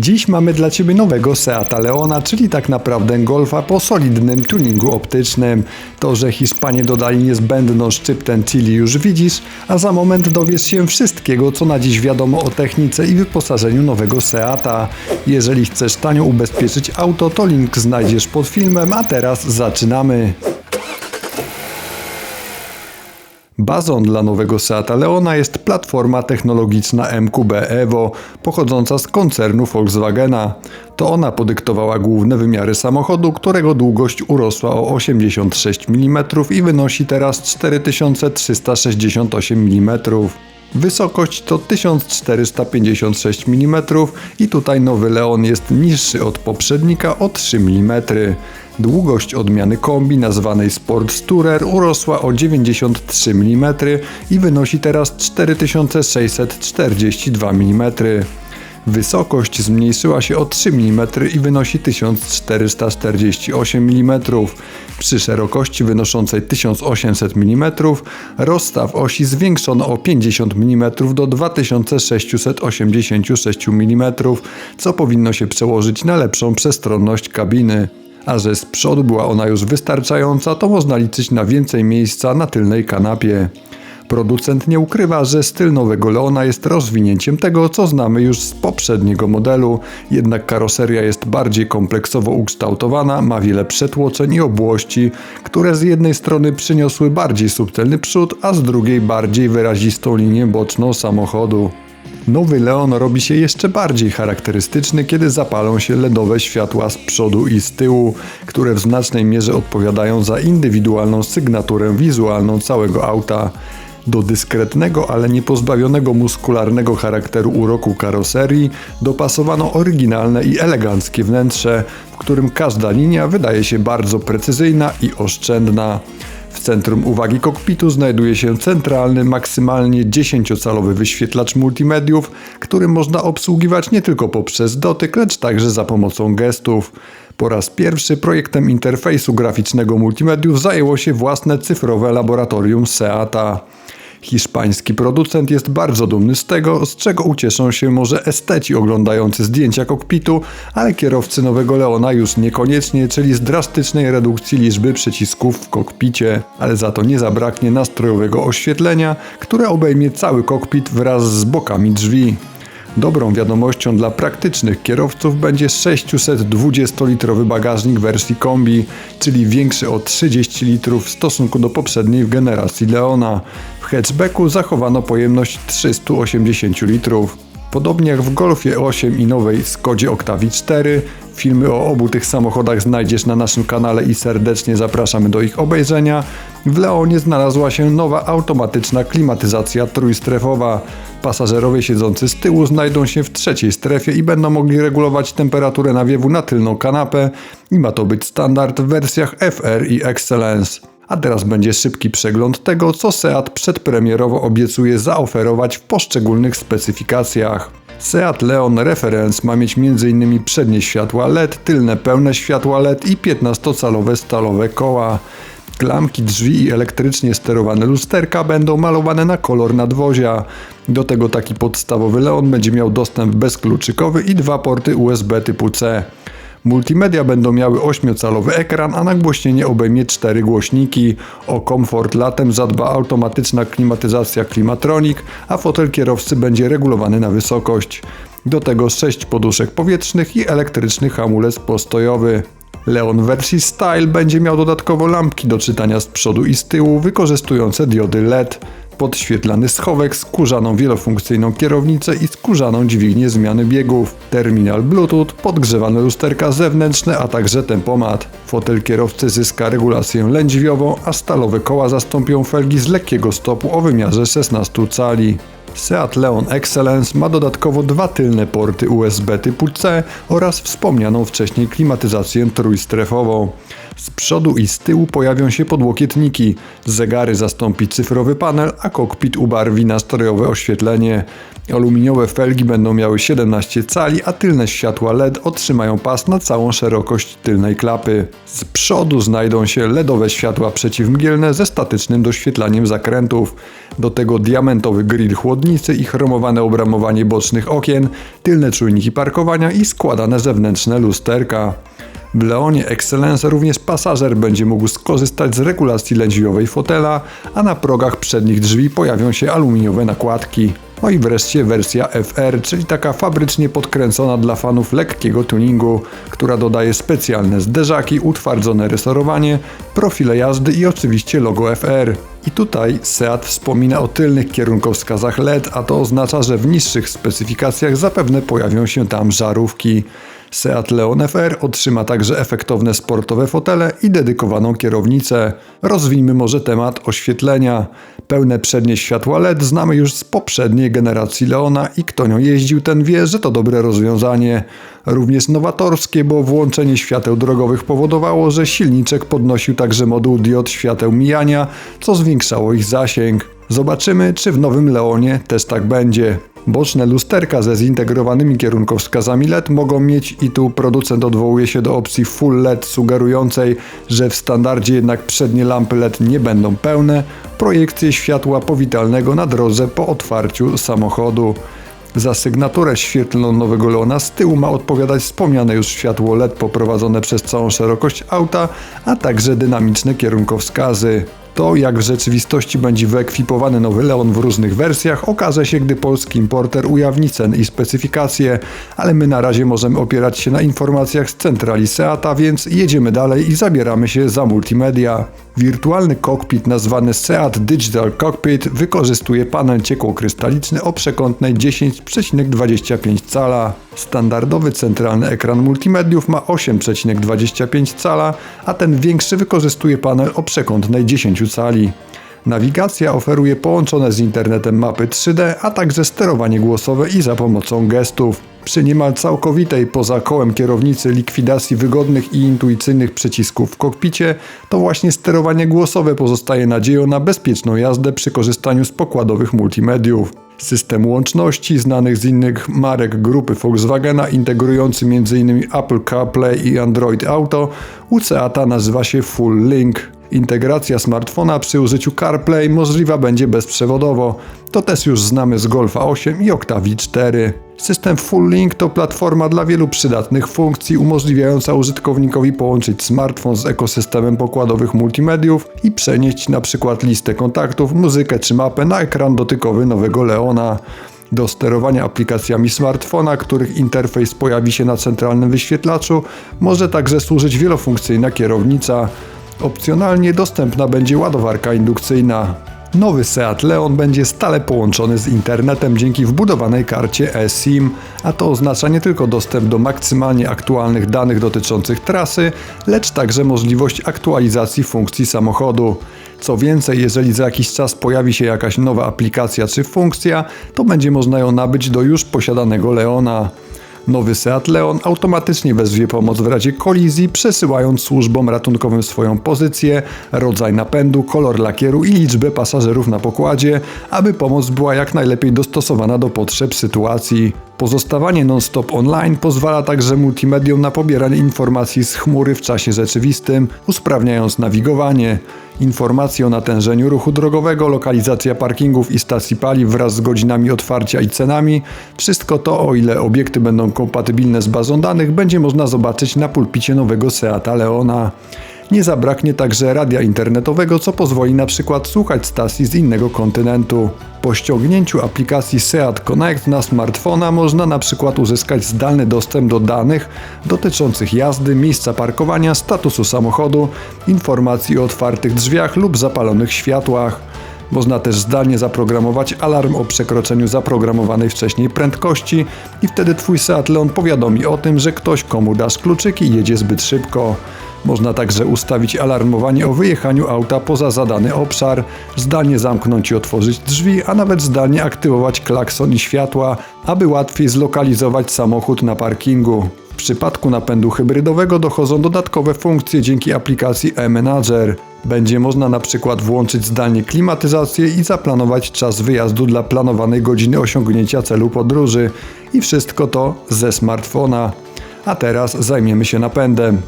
Dziś mamy dla Ciebie nowego Seata Leona, czyli tak naprawdę Golfa po solidnym tuningu optycznym. To, że Hiszpanie dodali niezbędną szczyptę chili już widzisz, a za moment dowiesz się wszystkiego, co na dziś wiadomo o technice i wyposażeniu nowego Seata. Jeżeli chcesz tanio ubezpieczyć auto, to link znajdziesz pod filmem, a teraz zaczynamy. Bazą dla nowego Seata Leona jest platforma technologiczna MQB Evo, pochodząca z koncernu Volkswagena. To ona podyktowała główne wymiary samochodu, którego długość urosła o 86 mm i wynosi teraz 4368 mm. Wysokość to 1456 mm i tutaj nowy Leon jest niższy od poprzednika o 3 mm. Długość odmiany kombi nazwanej Sport Tourer urosła o 93 mm i wynosi teraz 4642 mm. Wysokość zmniejszyła się o 3 mm i wynosi 1448 mm. Przy szerokości wynoszącej 1800 mm rozstaw osi zwiększono o 50 mm do 2686 mm, co powinno się przełożyć na lepszą przestronność kabiny. A że z przodu była ona już wystarczająca, to można liczyć na więcej miejsca na tylnej kanapie. Producent nie ukrywa, że styl nowego Leona jest rozwinięciem tego, co znamy już z poprzedniego modelu, jednak karoseria jest bardziej kompleksowo ukształtowana, ma wiele przetłoczeń i obłości, które z jednej strony przyniosły bardziej subtelny przód, a z drugiej bardziej wyrazistą linię boczną samochodu. Nowy Leon robi się jeszcze bardziej charakterystyczny, kiedy zapalą się LEDowe światła z przodu i z tyłu, które w znacznej mierze odpowiadają za indywidualną sygnaturę wizualną całego auta. Do dyskretnego, ale nie pozbawionego muskularnego charakteru uroku karoserii dopasowano oryginalne i eleganckie wnętrze, w którym każda linia wydaje się bardzo precyzyjna i oszczędna. W centrum uwagi kokpitu znajduje się centralny, maksymalnie 10-calowy wyświetlacz multimediów, który można obsługiwać nie tylko poprzez dotyk, lecz także za pomocą gestów. Po raz pierwszy projektem interfejsu graficznego multimediów zajęło się własne cyfrowe laboratorium Seata. Hiszpański producent jest bardzo dumny z tego, z czego ucieszą się może esteci oglądający zdjęcia kokpitu, ale kierowcy nowego Leona już niekoniecznie, czyli z drastycznej redukcji liczby przycisków w kokpicie, ale za to nie zabraknie nastrojowego oświetlenia, które obejmie cały kokpit wraz z bokami drzwi. Dobrą wiadomością dla praktycznych kierowców będzie 620-litrowy bagażnik wersji kombi, czyli większy o 30 litrów w stosunku do poprzedniej w generacji Leona. W hatchbacku zachowano pojemność 380 litrów. Podobnie jak w Golfie 8 i nowej Skodzie Octavii 4, filmy o obu tych samochodach znajdziesz na naszym kanale i serdecznie zapraszamy do ich obejrzenia. W Leonie znalazła się nowa automatyczna klimatyzacja trójstrefowa. Pasażerowie siedzący z tyłu znajdą się w trzeciej strefie i będą mogli regulować temperaturę nawiewu na tylną kanapę i ma to być standard w wersjach FR i Excellence. A teraz będzie szybki przegląd tego, co Seat przedpremierowo obiecuje zaoferować w poszczególnych specyfikacjach. Seat Leon Reference ma mieć m.in. przednie światła LED, tylne pełne światła LED i 15-calowe stalowe koła. Klamki drzwi i elektrycznie sterowane lusterka będą malowane na kolor nadwozia. Do tego taki podstawowy Leon będzie miał dostęp bezkluczykowy i dwa porty USB typu C. Multimedia będą miały 8-calowy ekran, a nagłośnienie obejmie 4 głośniki. O komfort latem zadba automatyczna klimatyzacja Climatronic, a fotel kierowcy będzie regulowany na wysokość. Do tego 6 poduszek powietrznych i elektryczny hamulec postojowy. Leon wersji Style będzie miał dodatkowo lampki do czytania z przodu i z tyłu wykorzystujące diody LED podświetlany schowek, skórzaną wielofunkcyjną kierownicę i skórzaną dźwignię zmiany biegów, terminal Bluetooth, podgrzewane lusterka zewnętrzne, a także tempomat. Fotel kierowcy zyska regulację lędźwiową, a stalowe koła zastąpią felgi z lekkiego stopu o wymiarze 16 cali. Seat Leon Excellence ma dodatkowo dwa tylne porty USB typu C oraz wspomnianą wcześniej klimatyzację trójstrefową. Z przodu i z tyłu pojawią się podłokietniki, zegary zastąpi cyfrowy panel, a kokpit ubarwi na strojowe oświetlenie. Aluminiowe felgi będą miały 17 cali, a tylne światła LED otrzymają pas na całą szerokość tylnej klapy. Z przodu znajdą się LEDowe światła przeciwmgielne ze statycznym doświetlaniem zakrętów. Do tego diamentowy grill chłodnicy i chromowane obramowanie bocznych okien, tylne czujniki parkowania i składane zewnętrzne lusterka. W Leonie Excellence również pasażer będzie mógł skorzystać z regulacji lędźwiowej fotela, a na progach przednich drzwi pojawią się aluminiowe nakładki. No i wreszcie wersja FR, czyli taka fabrycznie podkręcona dla fanów lekkiego tuningu, która dodaje specjalne zderzaki, utwardzone resorowanie, profile jazdy i oczywiście logo FR. I tutaj Seat wspomina o tylnych kierunkowskazach LED, a to oznacza, że w niższych specyfikacjach zapewne pojawią się tam żarówki. Seat Leon FR otrzyma także efektowne sportowe fotele i dedykowaną kierownicę. Rozwijmy może temat oświetlenia. Pełne przednie światła LED znamy już z poprzedniej generacji Leona i kto nią jeździł, ten wie, że to dobre rozwiązanie. Również nowatorskie, bo włączenie świateł drogowych powodowało, że silniczek podnosił także moduł diod świateł mijania, co zwiększało ich zasięg. Zobaczymy, czy w nowym Leonie też tak będzie. Boczne lusterka ze zintegrowanymi kierunkowskazami LED mogą mieć i tu producent odwołuje się do opcji Full LED sugerującej, że w standardzie jednak przednie lampy LED nie będą pełne, projekcję światła powitalnego na drodze po otwarciu samochodu. Za sygnaturę świetlną nowego Leona z tyłu ma odpowiadać wspomniane już światło LED poprowadzone przez całą szerokość auta, a także dynamiczne kierunkowskazy. To, jak w rzeczywistości będzie wyekwipowany nowy Leon w różnych wersjach, okaże się, gdy polski importer ujawni ceny i specyfikacje, ale my na razie możemy opierać się na informacjach z centrali Seata, więc jedziemy dalej i zabieramy się za multimedia. Wirtualny kokpit nazwany Seat Digital Cockpit wykorzystuje panel ciekłokrystaliczny o przekątnej 10,25 cala. Standardowy centralny ekran multimediów ma 8,25 cala, a ten większy wykorzystuje panel o przekątnej 10 cali. Nawigacja oferuje połączone z internetem mapy 3D, a także sterowanie głosowe i za pomocą gestów. Przy niemal całkowitej poza kołem kierownicy likwidacji wygodnych i intuicyjnych przycisków w kokpicie, to właśnie sterowanie głosowe pozostaje nadzieją na bezpieczną jazdę przy korzystaniu z pokładowych multimediów. System łączności znanych z innych marek grupy Volkswagena, integrujący m.in. Apple CarPlay i Android Auto, u Seata nazywa się Full Link. Integracja smartfona przy użyciu CarPlay możliwa będzie bezprzewodowo. To też już znamy z Golfa 8 i Octavii 4. System Full Link to platforma dla wielu przydatnych funkcji umożliwiająca użytkownikowi połączyć smartfon z ekosystemem pokładowych multimediów i przenieść przykład listę kontaktów, muzykę czy mapę na ekran dotykowy nowego Leona. Do sterowania aplikacjami smartfona, których interfejs pojawi się na centralnym wyświetlaczu, może także służyć wielofunkcyjna kierownica. Opcjonalnie dostępna będzie ładowarka indukcyjna. Nowy Seat Leon będzie stale połączony z internetem dzięki wbudowanej karcie eSIM, a to oznacza nie tylko dostęp do maksymalnie aktualnych danych dotyczących trasy, lecz także możliwość aktualizacji funkcji samochodu. Co więcej, jeżeli za jakiś czas pojawi się jakaś nowa aplikacja czy funkcja, to będzie można ją nabyć do już posiadanego Leona. Nowy Seat Leon automatycznie wezwie pomoc w razie kolizji, przesyłając służbom ratunkowym swoją pozycję, rodzaj napędu, kolor lakieru i liczbę pasażerów na pokładzie, aby pomoc była jak najlepiej dostosowana do potrzeb sytuacji. Pozostawanie non-stop online pozwala także multimediom na pobieranie informacji z chmury w czasie rzeczywistym, usprawniając nawigowanie. Informacje o natężeniu ruchu drogowego, lokalizacja parkingów i stacji paliw wraz z godzinami otwarcia i cenami. Wszystko to, o ile obiekty będą kompatybilne z bazą danych, będzie można zobaczyć na pulpicie nowego Seata Leona. Nie zabraknie także radia internetowego, co pozwoli na przykład słuchać stacji z innego kontynentu. Po ściągnięciu aplikacji Seat Connect na smartfona można na przykład uzyskać zdalny dostęp do danych dotyczących jazdy, miejsca parkowania, statusu samochodu, informacji o otwartych drzwiach lub zapalonych światłach. Można też zdalnie zaprogramować alarm o przekroczeniu zaprogramowanej wcześniej prędkości i wtedy Twój Seat Leon powiadomi o tym, że ktoś komu dasz kluczyki jedzie zbyt szybko. Można także ustawić alarmowanie o wyjechaniu auta poza zadany obszar, zdalnie zamknąć i otworzyć drzwi, a nawet zdalnie aktywować klakson i światła, aby łatwiej zlokalizować samochód na parkingu. W przypadku napędu hybrydowego dochodzą dodatkowe funkcje dzięki aplikacji e-Manager. Będzie można na przykład włączyć zdalnie klimatyzację i zaplanować czas wyjazdu dla planowanej godziny osiągnięcia celu podróży i wszystko to ze smartfona. A teraz zajmiemy się napędem.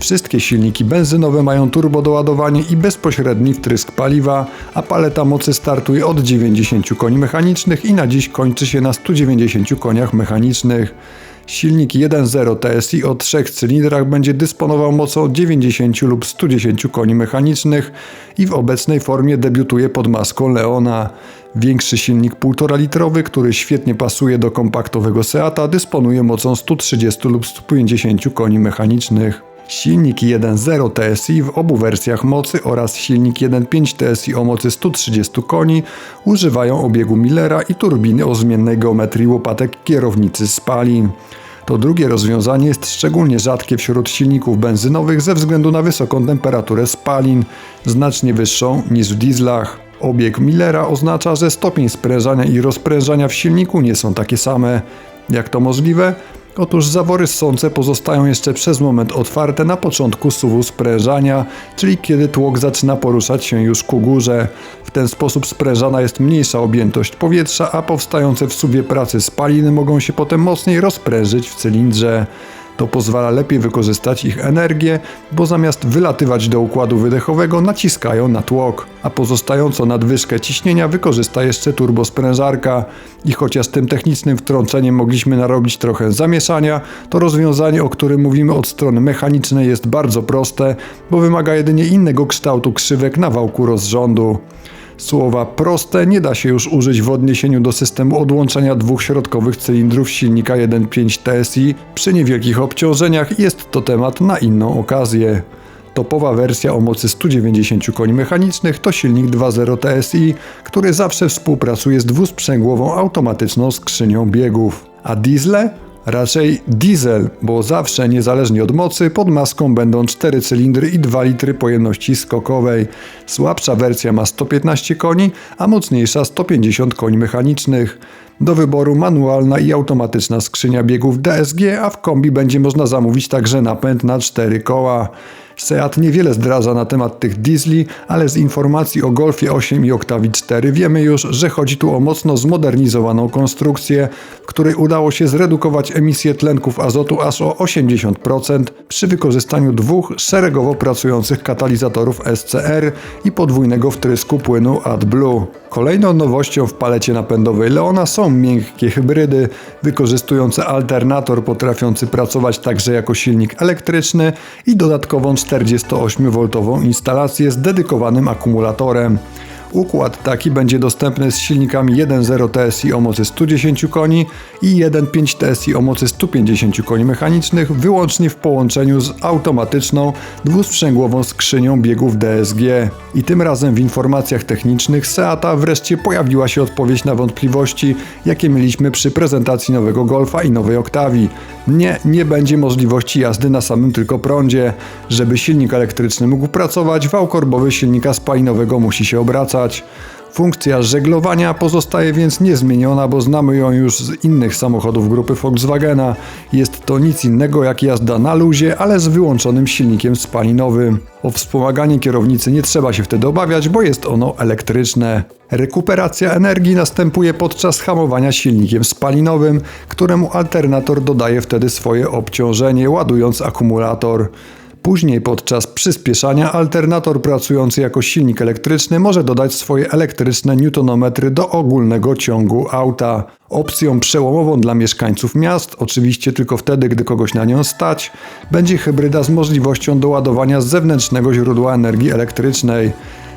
Wszystkie silniki benzynowe mają turbodoładowanie i bezpośredni wtrysk paliwa, a paleta mocy startuje od 90 koni mechanicznych i na dziś kończy się na 190 koniach mechanicznych. Silnik 1.0 TSI o trzech cylindrach będzie dysponował mocą 90 lub 110 koni mechanicznych i w obecnej formie debiutuje pod maską Leona. Większy silnik 1,5 litrowy, który świetnie pasuje do kompaktowego Seata, dysponuje mocą 130 lub 150 koni mechanicznych. Silnik 1.0 TSI w obu wersjach mocy oraz silnik 1.5 TSI o mocy 130 koni używają obiegu Millera i turbiny o zmiennej geometrii łopatek kierownicy spalin. To drugie rozwiązanie jest szczególnie rzadkie wśród silników benzynowych ze względu na wysoką temperaturę spalin, znacznie wyższą niż w dieslach. Obieg Millera oznacza, że stopień sprężania i rozprężania w silniku nie są takie same. Jak to możliwe? Otóż zawory ssące pozostają jeszcze przez moment otwarte na początku suwu sprężania, czyli kiedy tłok zaczyna poruszać się już ku górze. W ten sposób sprężana jest mniejsza objętość powietrza, a powstające w suwie pracy spaliny mogą się potem mocniej rozprężyć w cylindrze. To pozwala lepiej wykorzystać ich energię, bo zamiast wylatywać do układu wydechowego naciskają na tłok, a pozostającą nadwyżkę ciśnienia wykorzysta jeszcze turbosprężarka. I chociaż tym technicznym wtrąceniem mogliśmy narobić trochę zamieszania, to rozwiązanie, o którym mówimy od strony mechanicznej jest bardzo proste, bo wymaga jedynie innego kształtu krzywek na wałku rozrządu. Słowa proste nie da się już użyć w odniesieniu do systemu odłączania dwóch środkowych cylindrów silnika 1.5 TSI przy niewielkich obciążeniach jest to temat na inną okazję. Topowa wersja o mocy 190 koni mechanicznych to silnik 2.0 TSI, który zawsze współpracuje z dwusprzęgłową automatyczną skrzynią biegów. A diesle? Raczej diesel, bo zawsze, niezależnie od mocy, pod maską będą 4 cylindry i 2 litry pojemności skokowej. Słabsza wersja ma 115 koni, a mocniejsza 150 koni mechanicznych. Do wyboru manualna i automatyczna skrzynia biegów DSG, a w kombi będzie można zamówić także napęd na 4 koła. Seat niewiele zdradza na temat tych diesli, ale z informacji o Golfie 8 i Octavii 4 wiemy już, że chodzi tu o mocno zmodernizowaną konstrukcję, w której udało się zredukować emisję tlenków azotu aż o 80% przy wykorzystaniu dwóch szeregowo pracujących katalizatorów SCR i podwójnego wtrysku płynu AdBlue. Kolejną nowością w palecie napędowej Leona są miękkie hybrydy, wykorzystujące alternator potrafiący pracować także jako silnik elektryczny i dodatkową 48V instalację z dedykowanym akumulatorem. Układ taki będzie dostępny z silnikami 1.0 TSI o mocy 110 koni i 1.5 TSI o mocy 150 koni mechanicznych wyłącznie w połączeniu z automatyczną dwusprzęgłową skrzynią biegów DSG. I tym razem w informacjach technicznych Seata wreszcie pojawiła się odpowiedź na wątpliwości, jakie mieliśmy przy prezentacji nowego Golfa i nowej Octavii. Nie, nie będzie możliwości jazdy na samym tylko prądzie. Żeby silnik elektryczny mógł pracować, wał korbowy silnika spalinowego musi się obracać. Funkcja żeglowania pozostaje więc niezmieniona, bo znamy ją już z innych samochodów grupy Volkswagena. Jest to nic innego jak jazda na luzie, ale z wyłączonym silnikiem spalinowym. O wspomaganie kierownicy nie trzeba się wtedy obawiać, bo jest ono elektryczne. Rekuperacja energii następuje podczas hamowania silnikiem spalinowym, któremu alternator dodaje wtedy swoje obciążenie, ładując akumulator. Później podczas przyspieszania alternator pracujący jako silnik elektryczny może dodać swoje elektryczne newtonometry do ogólnego ciągu auta. Opcją przełomową dla mieszkańców miast, oczywiście tylko wtedy, gdy kogoś na nią stać, będzie hybryda z możliwością doładowania z zewnętrznego źródła energii elektrycznej.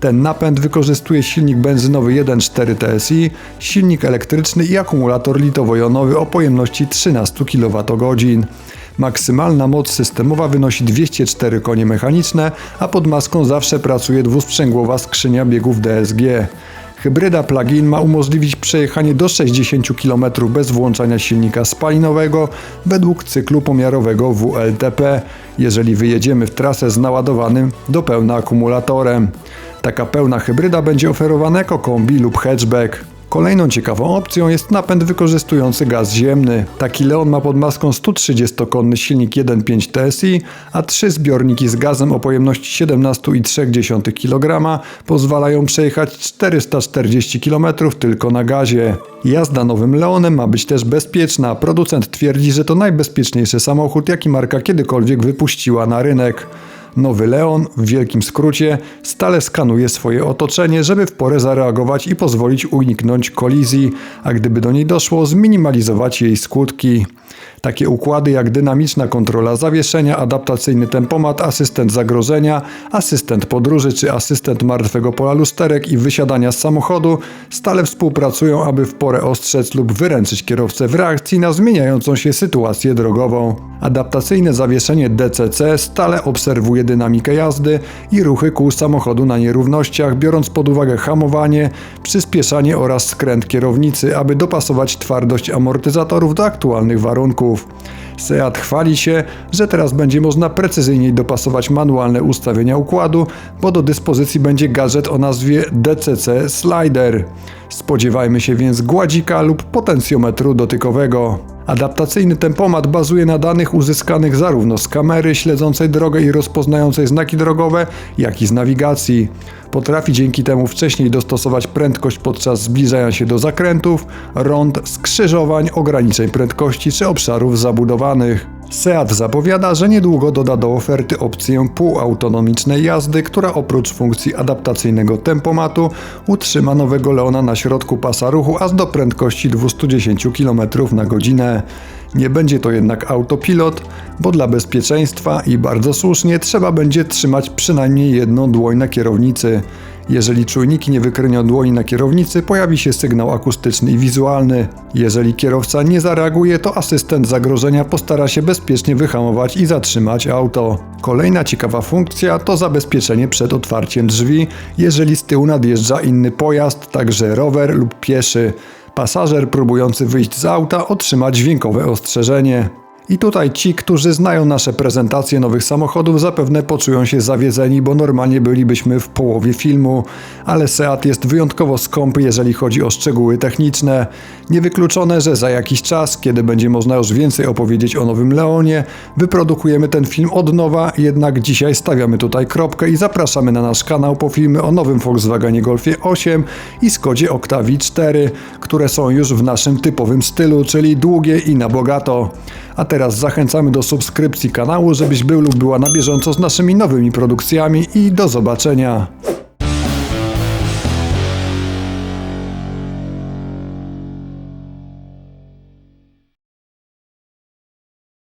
Ten napęd wykorzystuje silnik benzynowy 1.4 TSI, silnik elektryczny i akumulator litowo-jonowy o pojemności 13 kWh. Maksymalna moc systemowa wynosi 204 konie mechaniczne, a pod maską zawsze pracuje dwusprzęgłowa skrzynia biegów DSG. Hybryda plug-in ma umożliwić przejechanie do 60 km bez włączania silnika spalinowego według cyklu pomiarowego WLTP, jeżeli wyjedziemy w trasę z naładowanym do pełna akumulatorem. Taka pełna hybryda będzie oferowana jako kombi lub hatchback. Kolejną ciekawą opcją jest napęd wykorzystujący gaz ziemny. Taki Leon ma pod maską 130-konny silnik 1.5 TSI, a trzy zbiorniki z gazem o pojemności 17,3 kg pozwalają przejechać 440 km tylko na gazie. Jazda nowym Leonem ma być też bezpieczna. Producent twierdzi, że to najbezpieczniejszy samochód, jaki marka kiedykolwiek wypuściła na rynek. Nowy Leon, w wielkim skrócie, stale skanuje swoje otoczenie, żeby w porę zareagować i pozwolić uniknąć kolizji, a gdyby do niej doszło, zminimalizować jej skutki. Takie układy jak dynamiczna kontrola zawieszenia, adaptacyjny tempomat, asystent zagrożenia, asystent podróży czy asystent martwego pola lusterek i wysiadania z samochodu stale współpracują, aby w porę ostrzec lub wyręczyć kierowcę w reakcji na zmieniającą się sytuację drogową. Adaptacyjne zawieszenie DCC stale obserwuje dynamikę jazdy i ruchy kół samochodu na nierównościach, biorąc pod uwagę hamowanie, przyspieszanie oraz skręt kierownicy, aby dopasować twardość amortyzatorów do aktualnych warunków. Seat chwali się, że teraz będzie można precyzyjniej dopasować manualne ustawienia układu, bo do dyspozycji będzie gadżet o nazwie DCC Slider. Spodziewajmy się więc gładzika lub potencjometru dotykowego. Adaptacyjny tempomat bazuje na danych uzyskanych zarówno z kamery śledzącej drogę i rozpoznającej znaki drogowe, jak i z nawigacji. Potrafi dzięki temu wcześniej dostosować prędkość podczas zbliżania się do zakrętów, rond, skrzyżowań, ograniczeń prędkości czy obszarów zabudowanych. Seat zapowiada, że niedługo doda do oferty opcję półautonomicznej jazdy, która oprócz funkcji adaptacyjnego tempomatu utrzyma nowego Leona na środku pasa ruchu aż do prędkości 210 km na godzinę. Nie będzie to jednak autopilot, bo dla bezpieczeństwa i bardzo słusznie trzeba będzie trzymać przynajmniej jedną dłoń na kierownicy. Jeżeli czujniki nie wykręcią dłoni na kierownicy, pojawi się sygnał akustyczny i wizualny. Jeżeli kierowca nie zareaguje, to asystent zagrożenia postara się bezpiecznie wyhamować i zatrzymać auto. Kolejna ciekawa funkcja to zabezpieczenie przed otwarciem drzwi, jeżeli z tyłu nadjeżdża inny pojazd, także rower lub pieszy. Pasażer próbujący wyjść z auta otrzyma dźwiękowe ostrzeżenie. I tutaj ci, którzy znają nasze prezentacje nowych samochodów, zapewne poczują się zawiedzeni, bo normalnie bylibyśmy w połowie filmu, ale Seat jest wyjątkowo skąpy, jeżeli chodzi o szczegóły techniczne. Niewykluczone, że za jakiś czas, kiedy będzie można już więcej opowiedzieć o nowym Leonie, wyprodukujemy ten film od nowa, jednak dzisiaj stawiamy tutaj kropkę i zapraszamy na nasz kanał po filmy o nowym Volkswagenie Golfie 8 i Skodzie Octavii 4, które są już w naszym typowym stylu, czyli długie i na bogato. A teraz zachęcamy do subskrypcji kanału, żebyś był lub była na bieżąco z naszymi nowymi produkcjami i do zobaczenia.